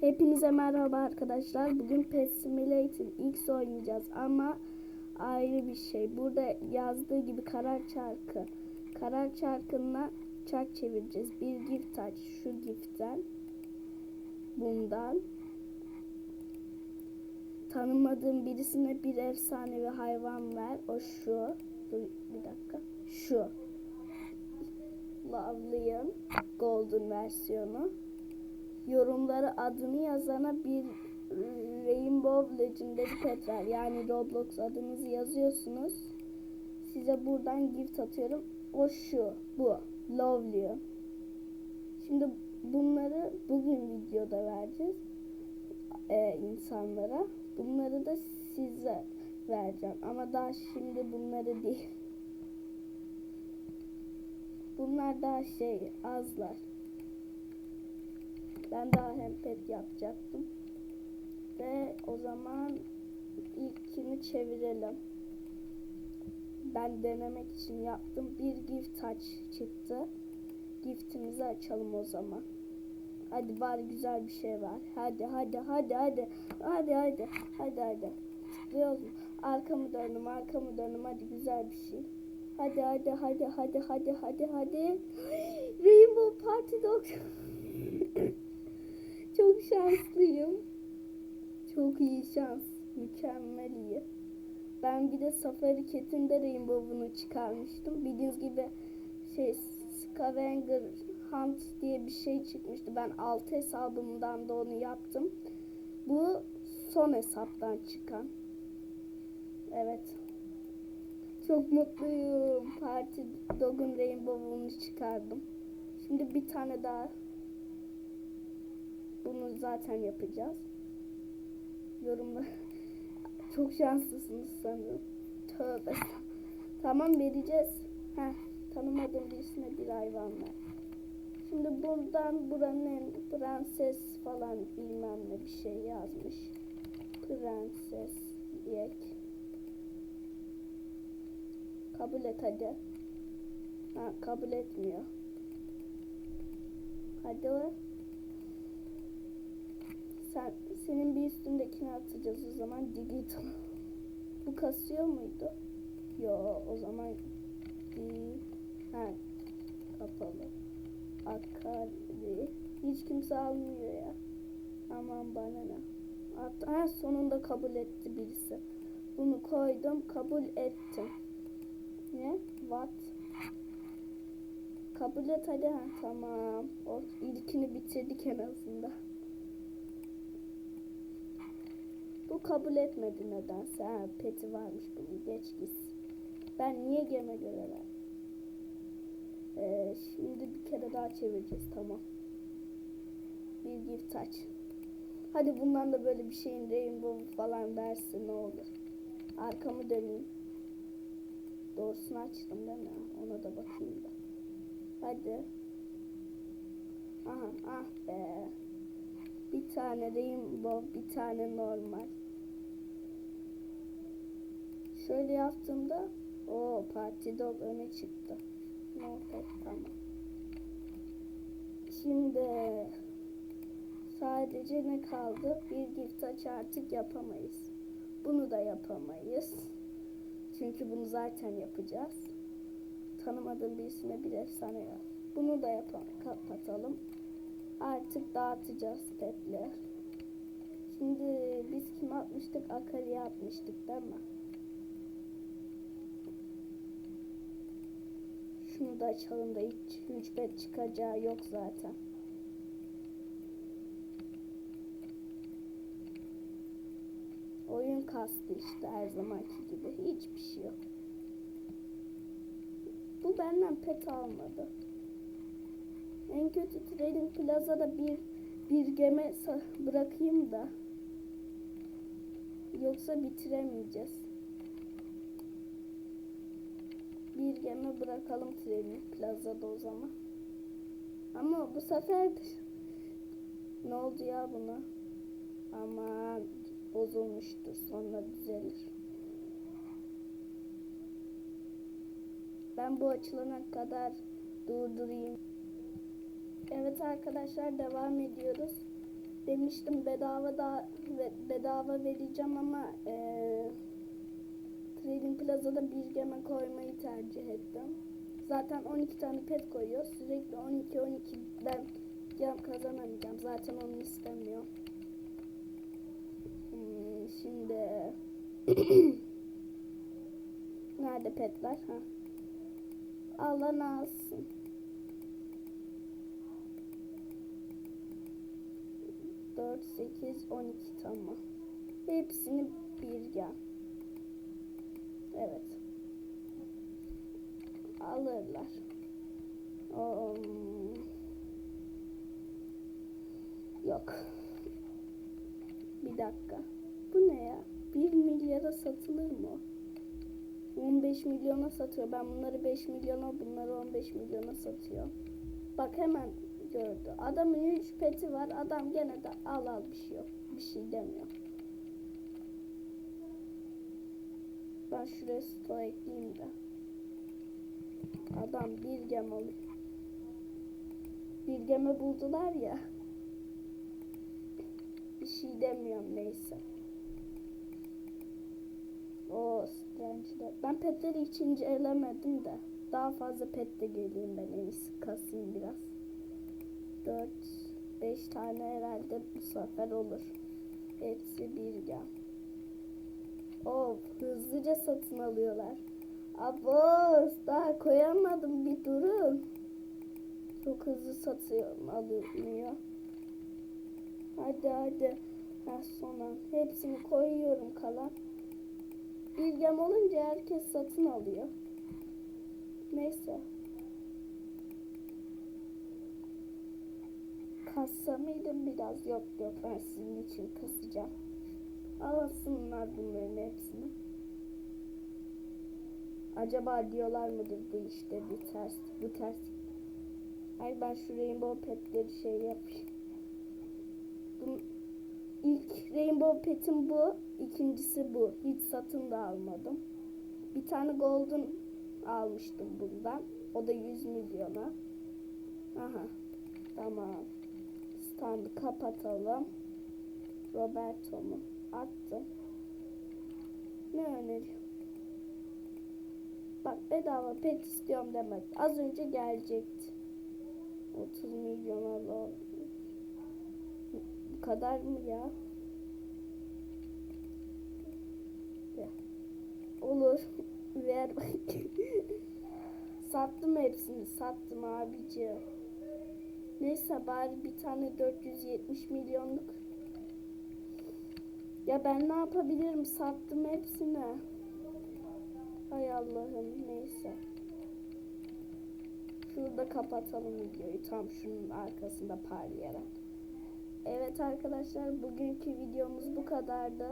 Hepinize merhaba arkadaşlar. Bugün Pet Simulator X oynayacağız ama ayrı bir şey. Burada yazdığı gibi karar çarkı. Karar çarkına çark çevireceğiz. Bir gift aç şu giften. Bundan. Tanımadığım birisine bir efsanevi hayvan ver. O şu. Dur bir dakika. Şu. Lovely'ın Golden versiyonu yorumlara adını yazana bir Rainbow Legendary Pet ver. Yani Roblox adınızı yazıyorsunuz. Size buradan gift atıyorum. O şu, bu. Lovely. Şimdi bunları bugün videoda vereceğiz ee, insanlara. Bunları da size vereceğim. Ama daha şimdi bunları değil. Bunlar daha şey azlar. Ben daha hem pet yapacaktım. Ve o zaman ilkini çevirelim. Ben denemek için yaptım. Bir gift touch çıktı. Giftimizi açalım o zaman. Hadi bari güzel bir şey var. Hadi hadi hadi hadi. Hadi hadi. Hadi hadi. Tıklıyoruz? Arkamı döndüm arkamı döndüm. Hadi güzel bir şey. Hadi hadi hadi hadi hadi hadi hadi. Rainbow Party Dog. Çok şanslıyım. Çok iyi şans. Mükemmel iyi. Ben bir de Safari Cat'inde Rainbow'unu çıkarmıştım. Bildiğiniz gibi şey Scavenger Hunt diye bir şey çıkmıştı. Ben 6 hesabımdan da onu yaptım. Bu son hesaptan çıkan. Evet. Çok mutluyum. Party Dog'un Rainbow'unu çıkardım. Şimdi bir tane daha bunu zaten yapacağız. Yorumlar. Çok şanslısınız sanırım. Tövbe. Tamam vereceğiz. Heh, tanımadığım birisine bir hayvan ver. Şimdi buradan buranın prenses falan bilmem ne bir şey yazmış. Prenses diyek. Kabul et hadi. Ha kabul etmiyor. Hadi. Sen, senin bir üstündekini atacağız o zaman digital. Bu kasıyor muydu? Yo o zaman di kapalı. Akari. Hiç kimse almıyor ya. Aman bana ne. At, ha, sonunda kabul etti birisi. Bunu koydum kabul ettim. Ne? What? Kabul et hadi ha tamam. O ilkini bitirdik en azından. Bu kabul etmedi nedense. Ha, peti varmış bunun. Geç gitsin. Ben niye geme göreler? Ee, şimdi bir kere daha çevireceğiz. Tamam. Bir gift touch. Hadi bundan da böyle bir şeyin rainbow falan dersin ne olur. Arkamı döneyim. Doğrusunu açtım değil mi? Ona da bakayım da. Hadi. Aha ah be. Bir tane rainbow, bir tane normal. Şöyle yaptığımda o parti dog öne çıktı. No pet tamam. Şimdi sadece ne kaldı? Bir gift aç artık yapamayız. Bunu da yapamayız. Çünkü bunu zaten yapacağız. Tanımadığım birisine bir efsane yap. Bunu da yapalım. Kapatalım. Artık dağıtacağız petler. Şimdi biz kim atmıştık? Akari'ye atmıştık değil mi? Şunu da açalım da hiç 3 bet çıkacağı yok zaten. Oyun kastı işte her zamanki gibi. Hiçbir şey yok. Bu benden pet almadı. En kötü Trading Plaza'da bir bir geme bırakayım da yoksa bitiremeyeceğiz. Bir gemi bırakalım Trading Plaza'da o zaman. Ama bu sefer ne oldu ya buna? Aman bozulmuştur sonra düzelir. Ben bu açılana kadar durdurayım. Evet arkadaşlar devam ediyoruz. demiştim bedava da bedava vereceğim ama eee Trading Plaza'da bir geme koymayı tercih ettim. Zaten 12 tane pet koyuyor. Sürekli 12 12 ben gem kazanamayacağım. Zaten onu istemiyor. Hmm, şimdi nerede petler? Ha. Alan alsın. Dört, sekiz, on iki tamam. Hepsini bir gel. Evet. Alırlar. Um, yok. Bir dakika. Bu ne ya? 1 milyara satılır mı? o? 15 milyona satıyor. Ben bunları 5 milyona, bunları 15 milyona satıyor. Bak hemen gördü. Adamın 3 peti var. Adam gene de al al bir şey yok. Bir şey demiyor. Ben şuraya stoğa ekleyeyim de. Adam bir gem alıyor. Bir gemi buldular ya. Bir şey demiyorum neyse. O direnciler. Ben petleri hiç incelemedim de. Daha fazla pet de geleyim ben en iyisi kasayım biraz. 4 5 tane herhalde bu sefer olur. Hepsi bir gem. Of hızlıca satın alıyorlar. Abos daha koyamadım bir durun. Çok hızlı satıyor alınıyor. Hadi hadi. Ha son an. Hepsini koyuyorum kalan. Bir gem olunca herkes satın alıyor. Neyse. Kassa mıydım biraz? Yok yok ben sizin için kasacağım. Alsınlar bunların hepsini. Acaba diyorlar mıdır bu işte bir ters, bu ters. Hayır ben şu rainbow petleri şey yapayım. Bunun ilk rainbow petim bu, ikincisi bu. Hiç satın da almadım. Bir tane golden almıştım bundan. O da 100 milyona. Aha. Tamam. Standı kapatalım. Roberto mu? Attım. Ne öneriyor? Bak bedava pet istiyorum demek. Az önce gelecekti. 30 milyon al. Bu kadar mı ya? Olur. Ver sattım hepsini. Sattım abici. Neyse bari bir tane 470 milyonluk. Ya ben ne yapabilirim? Sattım hepsini. Hay Allah'ım neyse. Şurada kapatalım videoyu tam şunun arkasında parlayarak. Evet arkadaşlar bugünkü videomuz bu kadardı.